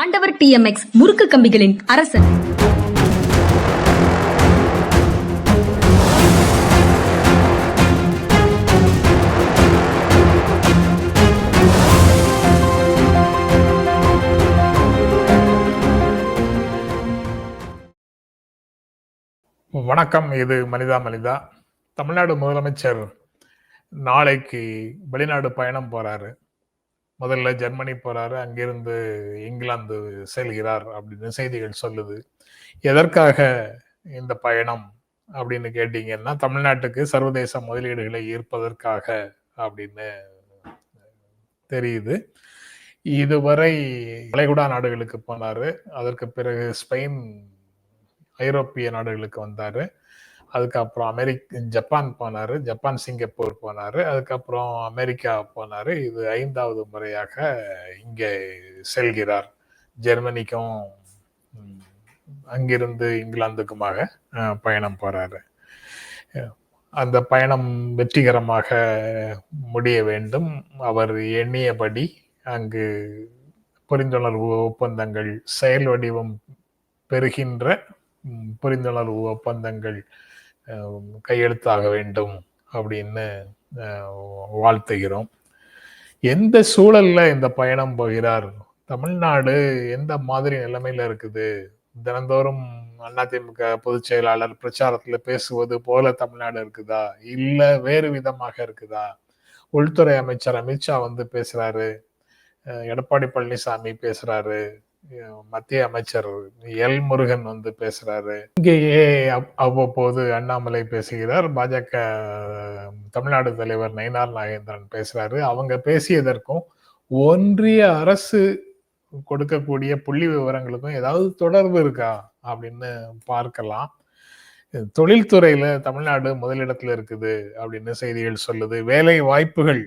ஆண்டவர் டிஎம்எக்ஸ் முறுக்கு கம்பிகளின் அரசன். வணக்கம் இது மனிதா மனிதா. தமிழ்நாடு முதலமைச்சர் நாளைக்கு வெளிநாடு பயணம் போறாரு. முதல்ல ஜெர்மனி போறாரு அங்கிருந்து இங்கிலாந்து செல்கிறார் அப்படின்னு செய்திகள் சொல்லுது. எதற்காக இந்த பயணம் அப்படின்னு கேட்டீங்கன்னா தமிழ்நாட்டுக்கு சர்வதேச முதலீடுகளை ஈர்ப்பதற்காக அப்படின்னு தெரியுது. இதுவரை வளைகுடா நாடுகளுக்கு போனாரு அதற்கு பிறகு ஸ்பெயின் ஐரோப்பிய நாடுகளுக்கு வந்தாரு. அதுக்கப்புறம் அமெரிக்க ஜப்பான் போனார் ஜப்பான் சிங்கப்பூர் போனார் அதுக்கப்புறம் அமெரிக்கா போனார். இது ஐந்தாவது முறையாக இங்கே செல்கிறார். ஜெர்மனிக்கும் அங்கிருந்து இங்கிலாந்துக்குமாக பயணம் போறாரு. அந்த பயணம் வெற்றிகரமாக முடிய வேண்டும். அவர் எண்ணியபடி அங்கு புரிந்துணர்வு ஒப்பந்தங்கள் செயல் வடிவம் பெறுகின்ற புரிந்துணர்வு ஒப்பந்தங்கள் கையெழுத்தாக வேண்டும் அப்படின்னு வாழ்த்துகிறோம். எந்த சூழல்ல இந்த பயணம் போகிறார்? தமிழ்நாடு எந்த மாதிரி நிலைமையில இருக்குது? தினந்தோறும் அதிமுக பொதுச் செயலாளர் பிரச்சாரத்துல பேசுவது போல தமிழ்நாடு இருக்குதா? இல்ல வேறு விதமாக இருக்குதா? உள்துறை அமைச்சர் அமித்ஷா வந்து பேசுறாரு. எடப்பாடி பழனிசாமி பேசுறாரு. மத்திய அமைச்சர் எல் முருகன் வந்து பேசுறாரு. இங்கேயே அவ்வப்போது அண்ணாமலை பேசுகிறார். பாஜக தமிழ்நாடு தலைவர் நயினார் நாகேந்திரன் பேசுறாரு. அவங்க பேசியதற்கும் ஒன்றிய அரசு கொடுக்கக்கூடிய புள்ளி விவரங்களுக்கும் ஏதாவது தொடர்பு இருக்கா அப்படின்னு பார்க்கலாம். தொழில்துறையில தமிழ்நாடு முதலிடத்துல இருக்குது அப்படின்னு செய்திகள் சொல்லுது. வேலை வாய்ப்புகள்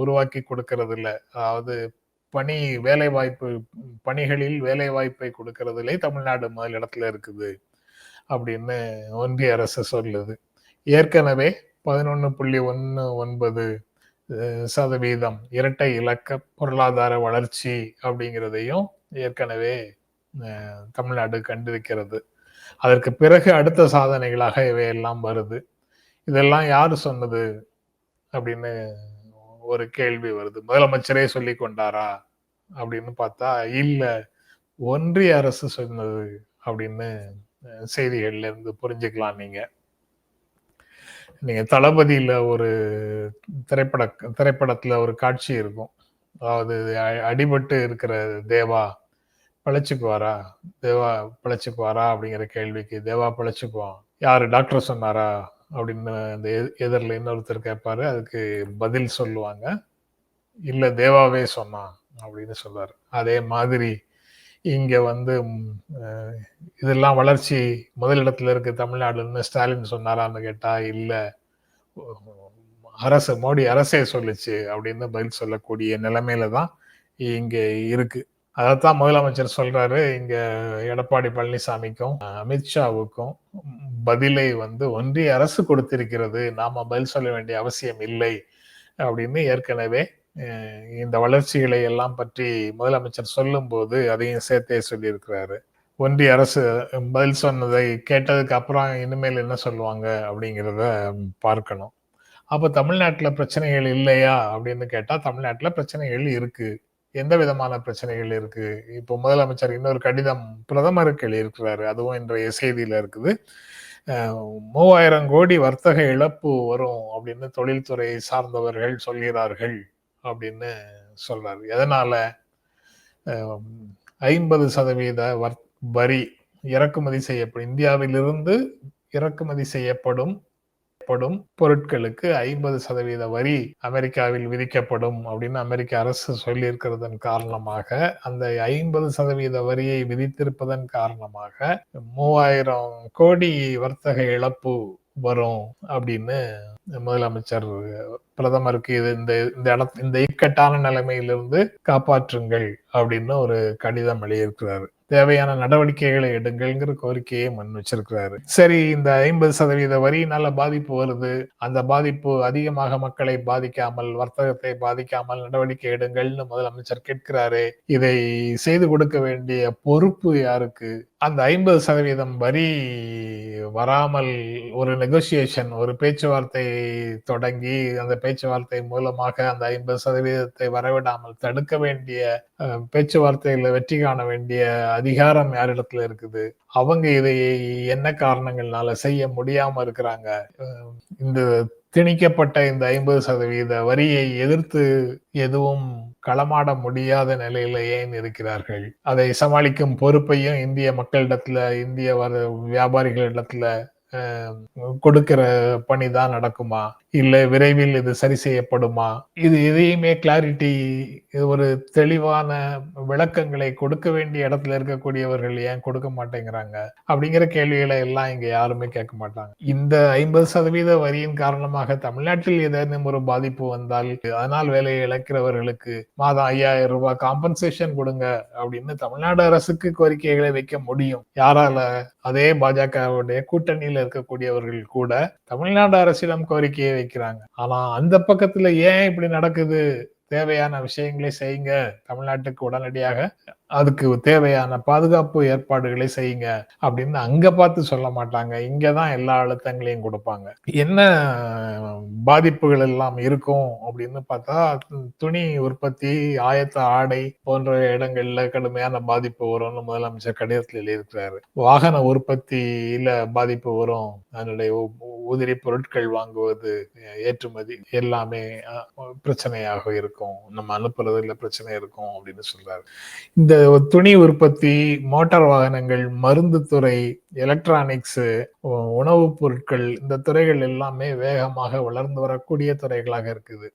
உருவாக்கி கொடுக்கறது இல்லை அதாவது பணி வேலை வாய்ப்பு பணிகளில் வேலை வாய்ப்பை கொடுக்கறதுலே தமிழ்நாடு முதலிடத்துல இருக்குது அப்படின்னு ஒன்றிய அரசு சொல்லுது. ஏற்கனவே பதினொன்று புள்ளி ஒன்று ஒன்பது சதவீதம் இரட்டை இலக்க பொருளாதார வளர்ச்சி அப்படிங்கிறதையும் ஏற்கனவே தமிழ்நாடு கண்டிருக்கிறது. அதற்கு பிறகு அடுத்த சாதனைகளாக இவையெல்லாம் வருது. இதெல்லாம் யார் சொன்னது அப்படின்னு ஒரு கேள்வி வருது. முதலமைச்சரே சொல்லி கொண்டாரா? அப்படின்னு பார்த்தா இல்ல ஒன்றிய அரசு சொன்னது அப்படின்னு செய்திகள்ல இருந்து புரிஞ்சுக்கலாம் நீங்க. நீங்க தளபதியில ஒரு திரைப்பட திரைப்படத்துல ஒரு காட்சி இருக்கும். அதாவது அடிபட்டு இருக்கிற தேவா பிழைச்சுக்குவாரா? தேவா பிழைச்சுக்குவாரா அப்படிங்கிற கேள்விக்கு தேவா பிழைச்சுக்குவான். யாரு? டாக்டர் சொன்னாரா? அப்படின்னு அந்த எ- எதிரில் இன்னொருத்தர் கேட்பாரு அதுக்கு பதில் சொல்லுவாங்க. இல்லை தேவாவே சொன்னான் அப்படின்னு சொல்லுவார் அதே மாதிரி இங்கே வந்து இதெல்லாம் வளர்ச்சி முதலிடத்தில் இருக்கு. தமிழ்நாடுன்னு ஸ்டாலின் சொன்னாரான்னு கேட்டால் இல்லை அரசு மோடி அரசே சொல்லுச்சு அப்படின்னு பதில் சொல்லக்கூடிய நிலைமையில தான் இங்கே இருக்கு. அதைத்தான் முதலமைச்சர் சொல்றாரு. இங்க எடப்பாடி பழனிசாமிக்கும் அமித்ஷாவுக்கும் பதிலை வந்து ஒன்றிய அரசு கொடுத்திருக்கிறது. நாம பதில் சொல்ல வேண்டிய அவசியம் இல்லை அப்படின்னு ஏற்கனவே இந்த வளர்ச்சிகளை எல்லாம் பற்றி முதலமைச்சர் சொல்லும்போது அதையும் சேர்த்தே சொல்லியிருக்கிறாரு. ஒன்றிய அரசு பதில் சொன்னதை கேட்டதுக்கு அப்புறம் இனிமேல் என்ன சொல்லுவாங்க அப்படிங்கிறத பார்க்கணும். அப்போ தமிழ்நாட்டில் பிரச்சனைகள் இல்லையா அப்படின்னு கேட்டால் தமிழ்நாட்டில் பிரச்சனைகள் இருக்குது எந்த விதமான பிரச்சனைகள் இருக்கு? இப்போ முதலமைச்சர் இன்னொரு கடிதம் பிரதமருக்கு எழுதியிருக்கிறாரு. அதுவும் இன்றைய செய்தியில இருக்குது. மூவாயிரம் கோடி வர்த்தக இழப்பு வரும் அப்படின்னு தொழில்துறை சார்ந்தவர்கள் சொல்கிறார்கள் அப்படின்னு சொல்றாரு. எதனால? ஐம்பது சதவீத வர்- வரி இறக்குமதி செய்யப்படும் இந்தியாவிலிருந்து இறக்குமதி செய்யப்படும் படும் பொருட்களுக்கு ஐம்பது சதவீத வரி அமெரிக்காவில் விதிக்கப்படும் அப்படின்னு அமெரிக்க அரசு சொல்லியிருக்கிறதன் காரணமாக அந்த ஐம்பது சதவீத வரியை விதித்திருப்பதன் காரணமாக மூவாயிரம் கோடி வர்த்தக இழப்பு வரும் அப்படின்னு முதலமைச்சர் பிரதமருக்கு இது இந்த இந்த இட இந்த இக்கட்டான நிலைமையிலிருந்து காப்பாற்றுங்கள் அப்படின்னு ஒரு கடிதம் எழுதியிருக்கிறாரு. தேவையான நடவடிக்கைகளை எடுங்கள்ங்கிற கோரிக்கையை முன் வச்சிருக்கிறாரு. சரி இந்த ஐம்பது சதவீத வரியினால பாதிப்பு வருது. அந்த பாதிப்பு அதிகமாக மக்களை பாதிக்காமல் வர்த்தகத்தை பாதிக்காமல் நடவடிக்கை எடுங்கள்னு முதலமைச்சர் கேட்கிறாரு. இதை செய்து கொடுக்க வேண்டிய பொறுப்பு யாருக்கு? அந்த ஐம்பது சதவீதம் வரி வராமல் ஒரு நெகோசியேஷன் ஒரு பேச்சுவார்த்தை தொடங்கி அந்த பேச்சுவார்த்தை மூலமாக அந்த ஐம்பது சதவீதத்தை வரவிடாமல் தடுக்க வேண்டிய அஹ், பேச்சுவார்த்தையில வெற்றி காண வேண்டிய அதிகாரம் யாரிடத்துல இருக்குது? அவங்க இதை என்ன காரணங்கள்னால செய்ய முடியாம இருக்கிறாங்க? இந்த திணிக்கப்பட்ட இந்த ஐம்பது சதவீத வரியை எதிர்த்து எதுவும் களமாட முடியாத நிலையில ஏன் இருக்கிறார்கள்? அதை சமாளிக்கும் பொறுப்பையும் இந்திய மக்களிடத்துல இந்திய வர வியாபாரிகளிடத்துல அஹ், கொடுக்கிற பணிதான் நடக்குமா? இல்லை விரைவில் இது சரி செய்யப்படுமா? இது எதையுமே கிளாரிட்டி இது ஒரு தெளிவான விளக்கங்களை கொடுக்க வேண்டிய இடத்துல இருக்கக்கூடியவர்கள் ஏன் கொடுக்க மாட்டேங்கிறாங்க? அப்படிங்கிற கேள்விகளை எல்லாம் இங்க யாருமே கேட்க மாட்டாங்க. இந்த ஐம்பது சதவீத வரியின் காரணமாக தமிழ்நாட்டில் ஏதேனும் ஒரு பாதிப்பு வந்தால் அதனால் வேலையை இழக்கிறவர்களுக்கு மாதம் ஐயாயிரம் ரூபாய் காம்பன்சேஷன் கொடுங்க அப்படின்னு தமிழ்நாடு அரசுக்கு கோரிக்கைகளை வைக்க முடியும். யாரால? அதே பாஜகவுடைய கூட்டணியில் இருக்கக்கூடியவர்கள் கூட தமிழ்நாடு அரசிடம் கோரிக்கையை வைக்கிறாங்க. ஆனா அந்த பக்கத்துல ஏன் இப்படி நடக்குது? தேவையான விஷயங்களை செய்யுங்க. தமிழ்நாட்டுக்கு உடனடியாக அதுக்கு தேவையான பாதுகாப்பு ஏற்பாடுகளை செய்யுங்க அப்படின்னு அங்க பார்த்து சொல்ல மாட்டாங்க. இங்கதான் எல்லா அழுத்தங்களையும் கொடுப்பாங்க. என்ன பாதிப்புகள் எல்லாம் இருக்கும் அப்படின்னு பார்த்தா துணி உற்பத்தி ஆயத்த ஆடை போன்ற இடங்கள்ல கடுமையான பாதிப்பு வரும்னு முதலமைச்சர் கடிதத்தில் எழுதியிருக்கிறாரு. வாகன உற்பத்தியில பாதிப்பு வரும். அதனுடைய உதிரி பொருட்கள் வாங்குவது ஏற்றுமதி எல்லாமே பிரச்சனையாக இருக்கும். நம்ம அனுப்புறதுல பிரச்சனை இருக்கும் அப்படின்னு சொல்றாரு. இந்த துணி உற்பத்தி மோட்டார் வாகனங்கள் மருந்து துறை எலக்ட்ரானிக்ஸ் உணவுப் பொருட்கள் இந்த துறைகள் எல்லாமே வேகமாக வளர்ந்து வரக்கூடிய துறைகளாக இருக்குது.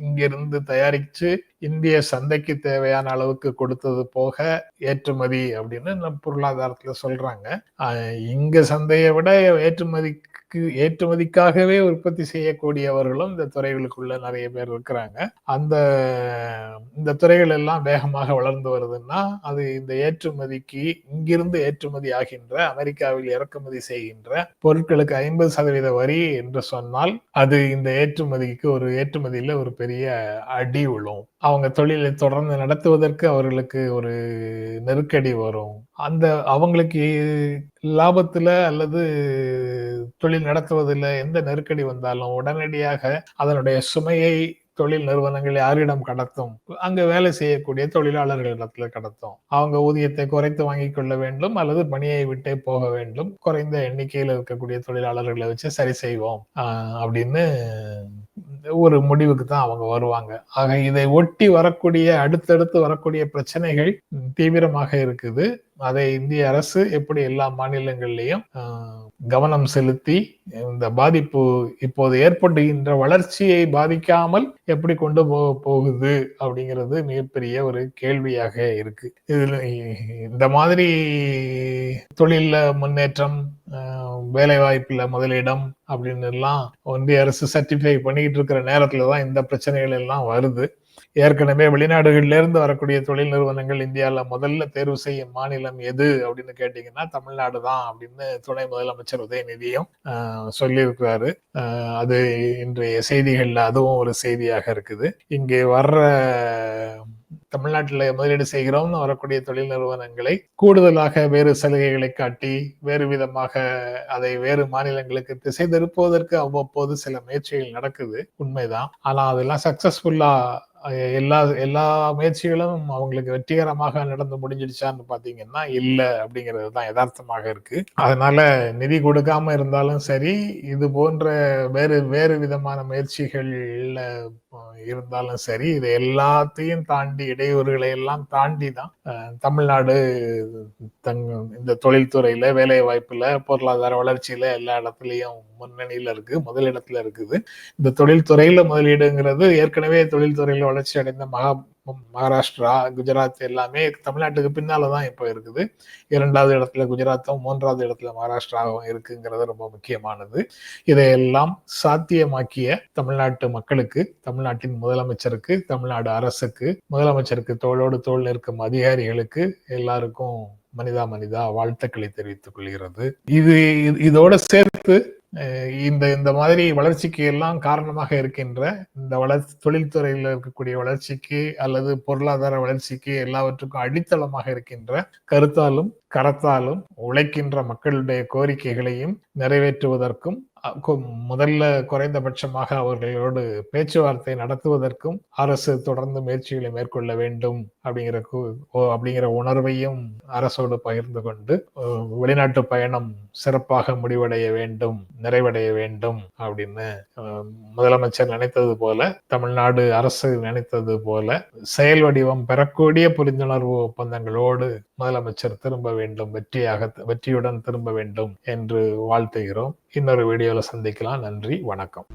இங்கிருந்து தயாரிச்சு இந்திய சந்தைக்கு தேவையான அளவுக்கு கொடுத்தது போக ஏற்றுமதி அப்படின்னு நம்ம பொருளாதாரத்துல சொல்றாங்க. இங்க சந்தையை விட ஏற்றுமதிக்கு ஏற்றுமதிக்காகவே உற்பத்தி செய்யக்கூடியவர்களும் இந்த துறைகளுக்குள்ள நிறைய பேர் இருக்கிறாங்க. அந்த இந்த துறைகள் எல்லாம் வேகமாக வளர்ந்து வருதுன்னா அது இந்த ஏற்றுமதிக்கு இங்கிருந்து ஏற்றுமதி ஆகின்ற அமெரிக்காவில் இறக்குமதி செய்கின்ற பொருட்களுக்கு ஐம்பது சதவீத வரி என்று சொன்னால் அது இந்த ஏற்றுமதிக்கு ஒரு ஏற்றுமதியில ஒரு பெரிய அடி விழும் அவங்க தொழிலை தொடர்ந்து நடத்துவதற்கு அவர்களுக்கு ஒரு நெருக்கடி வரும். அந்த அவங்களுக்கு லாபத்துல அல்லது தொழில் நடத்துவதில் எந்த நெருக்கடி வந்தாலும் உடனடியாக அதனுடைய சுமையை தொழில் நிறுவனங்கள் யாரிடம் கடத்தும்? அங்க வேலை செய்யக்கூடிய தொழிலாளர்களிடத்துல கடத்தும். அவங்க ஊதியத்தை குறைத்து வாங்கி கொள்ள வேண்டும் அல்லது பணியை விட்டே போக வேண்டும். குறைந்த எண்ணிக்கையில் இருக்கக்கூடிய தொழிலாளர்களை வச்சு சரி செய்வோம் அப்படின்னு ஒரு முடிவுக்கு தான் அவங்க வருவாங்க. ஆக இதை ஒட்டி வரக்கூடிய அடுத்தடுத்து வரக்கூடிய பிரச்சனைகள் தீவிரமாக இருக்குது. அதை இந்திய அரசு எப்படி எல்லா மாநிலங்கள்லையும் கவனம் செலுத்தி இந்த பாதிப்பு இப்போது ஏற்படுகின்ற வளர்ச்சியை பாதிக்காமல் எப்படி கொண்டு போக போகுது அப்படிங்கிறது மிகப்பெரிய ஒரு கேள்வியாக இருக்கு. இதுல இந்த மாதிரி தொழில முன்னேற்றம் வேலை வாய்ப்புல முதலிடம் அப்படின்னு எல்லாம் ஒன்றிய அரசு சர்டிஃபை பண்ணிக்கிட்டு இருக்கிற நேரத்துல தான் இந்த பிரச்சனைகள் எல்லாம் வருது. ஏற்கனவே வெளிநாடுகளிலிருந்து வரக்கூடிய தொழில் நிறுவனங்கள் இந்தியாவில் முதல்ல தேர்வு செய்யும் மாநிலம் எது அப்படின்னு கேட்டீங்கன்னா தமிழ்நாடு தான் அப்படின்னு துணை முதலமைச்சர் உதயநிதியும் ஆஹ், சொல்லியிருக்கிறாரு. ஆஹ், அது இன்றைய செய்திகள்ல அதுவும் ஒரு செய்தியாக இருக்குது. இங்கே வர்ற தமிழ்நாட்டில் முதலீடு செய்கிறோம்னு வரக்கூடிய தொழில் நிறுவனங்களை கூடுதலாக வேறு சலுகைகளை காட்டி வேறு விதமாக அதை வேறு மாநிலங்களுக்கு திசை திருப்புவதற்கு அவ்வப்போது சில முயற்சிகள் நடக்குது. உண்மைதான். ஆனா அதெல்லாம் சக்சஸ்ஃபுல்லா எல்லா எல்லா முயற்சிகளும் அவங்களுக்கு வெற்றிகரமாக நடந்து முடிஞ்சிடுச்சான்னு பாத்தீங்கன்னா இல்ல அப்படிங்கிறது தான் யதார்த்தமாக இருக்கு. அதனால நிதி கொடுக்காம இருந்தாலும் சரி இது போன்ற வேறு வேறு விதமான முயற்சிகள்ல இருந்தாலும் சரி இது எல்லாத்தையும் தாண்டி இடையூறுகளை எல்லாம் தாண்டி தான் தமிழ்நாடு தங் இந்த தொழில்துறையில வேலை வாய்ப்புல பொருளாதார வளர்ச்சியில எல்லா இடத்துலயும் முன்னணியில இருக்கு முதலிடத்துல இருக்குது. இந்த தொழில்துறையில முதலீடுங்கிறது ஏற்கனவே தொழில்துறையில வளர்ச்சி அடைந்த மகா மகாராஷ்டிரா குஜராத் எல்லாமே தமிழ்நாட்டுக்கு பின்னாலதான் இப்போ இருக்குது. இரண்டாவது இடத்துல குஜராத்தும் மூன்றாவது இடத்துல மகாராஷ்டிராவும் இருக்குங்கிறது ரொம்ப முக்கியமானது. இதையெல்லாம் சாத்தியமாக்கிய தமிழ்நாட்டு மக்களுக்கு தமிழ்நாட்டின் முதலமைச்சருக்கு தமிழ்நாடு அரசுக்கு முதலமைச்சருக்கு தோளோடு தோள் நிற்கும் அதிகாரிகளுக்கு எல்லாருக்கும் மனிதா மனிதா வாழ்த்துக்களை தெரிவித்துக் கொள்கிறது. இது இது- இதோட சேர்த்து இந்த இந்த மாதிரி வளர்ச்சிக்கு எல்லாம் காரணமாக இருக்கின்ற இந்த வளர்ச்சி தொழில்துறையில் இருக்கக்கூடிய வளர்ச்சிக்கு அல்லது பொருளாதார வளர்ச்சிக்கு எல்லாவற்றுக்கும் அடித்தளமாக இருக்கின்ற கருத்தாலும் கரத்தாலும் உழைக்கின்ற மக்களுடைய கோரிக்கைகளையும் நிறைவேற்றுவதற்கும் கொ- முதல்ல குறைந்தபட்சமாக அவர்களோடு பேச்சுவார்த்தை நடத்துவதற்கும் அரசு தொடர்ந்து முயற்சிகளை மேற்கொள்ள வேண்டும் அப்படிங்கிற அப்படிங்கிற உணர்வையும் அரசோடு பகிர்ந்து கொண்டு வெளிநாட்டு பயணம் சிறப்பாக முடிவடைய வேண்டும் நிறைவடைய வேண்டும் அப்படின்னு முதலமைச்சர் நினைத்தது போல தமிழ்நாடு அரசு நினைத்தது போல செயல் வடிவம் பெறக்கூடிய புரிந்துணர்வு ஒப்பந்தங்களோடு முதலமைச்சர் திரும்ப வேண்டும் வெற்றியாக வெற்றியுடன் திரும்ப வேண்டும் என்று வாழ்த்துகிறோம். இன்னொரு வீடியோவில் சந்திக்கலாம். நன்றி வணக்கம்.